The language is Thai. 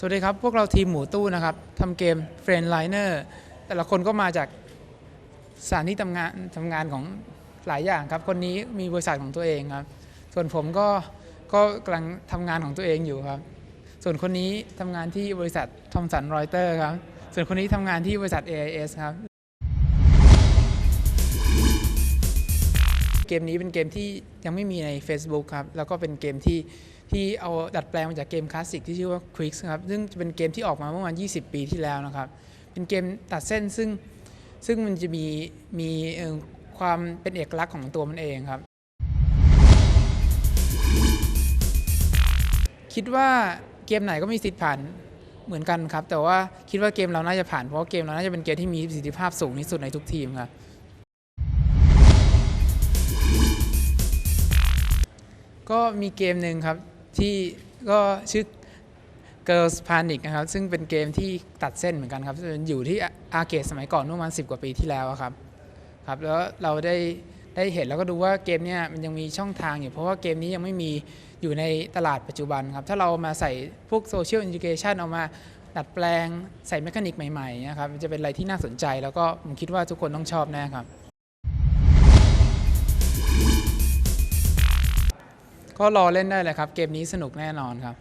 สวัสดีครับ พวกเราทีมหมูตู้นะครับทำเกม f r i e n d Liner แต่ละคนก็มาจากสถานที่ทำงานทำงานของหลายอย่างครับ คนนี้มีบริษัทของตัวเองครับ ส่วนผมก็ก็กำลังทำงานของตัวเองอยู่ครับ ส่วนคนนี้ทำงานที่บริษัททอมสันรอยเตอร์ครับ ส่วนคนนี้ทำงานที่บริษัท AIS ครับ เกมนี้เป็นเกมที่ยังไม่มีใน Facebook ครับ แล้วก็เป็นเกมที่ที่เอาดัดแปลงมาจากเกมคลาสสิกที่ชื่อว่า Quicks ครับ ซึ่งจะเป็นเกมที่ออกมาเมื่อประมาณ20 ปีที่แล้วนะครับ เป็นเกมตัดเส้นซึ่งซึ่งมันจะมีมีความเป็นเอกลักษณ์ของตัวมันเองครับ คิดว่าเกมไหนก็มีสิทธิ์ผ่านเหมือนกันครับ แต่ว่าคิดว่าเกมเราน่าจะผ่านเพราะว่าเกมเราน่าจะเป็นเกมที่มีประสิทธิภาพสูงที่สุดในทุกทีมครับ ก็มีเกมหนึ่งครับที่ก็ชื่อ Girls Panic นะครับ ซึ่งเป็นเกมที่ตัดเส้นเหมือนกันครับอยู่ที่อาร์เคดสมัยก่อนเมื่อประมาณ10กว่าปีที่แล้วครับครับแล้วเราได้ได้เห็นแล้วก็ดูว่าเกมเนี้ยมันยังมีช่องทางอยู่ เพราะว่าเกมนี้ยังไม่มีอยู่ในตลาดปัจจุบันครับ ถ้าเรามาใส่พวกโซเชียล d ิ c a t i o n เอามาดัดแปลงใส่แมคานิกใหม่ๆนะครับจะเป็นอะไรที่น่าสนใจแล้วก็ผมคิดว่าทุกคนต้องชอบแน่ครับ ก็รอเล่นได้เลยครับ เกมนี้สนุกแน่นอนครับ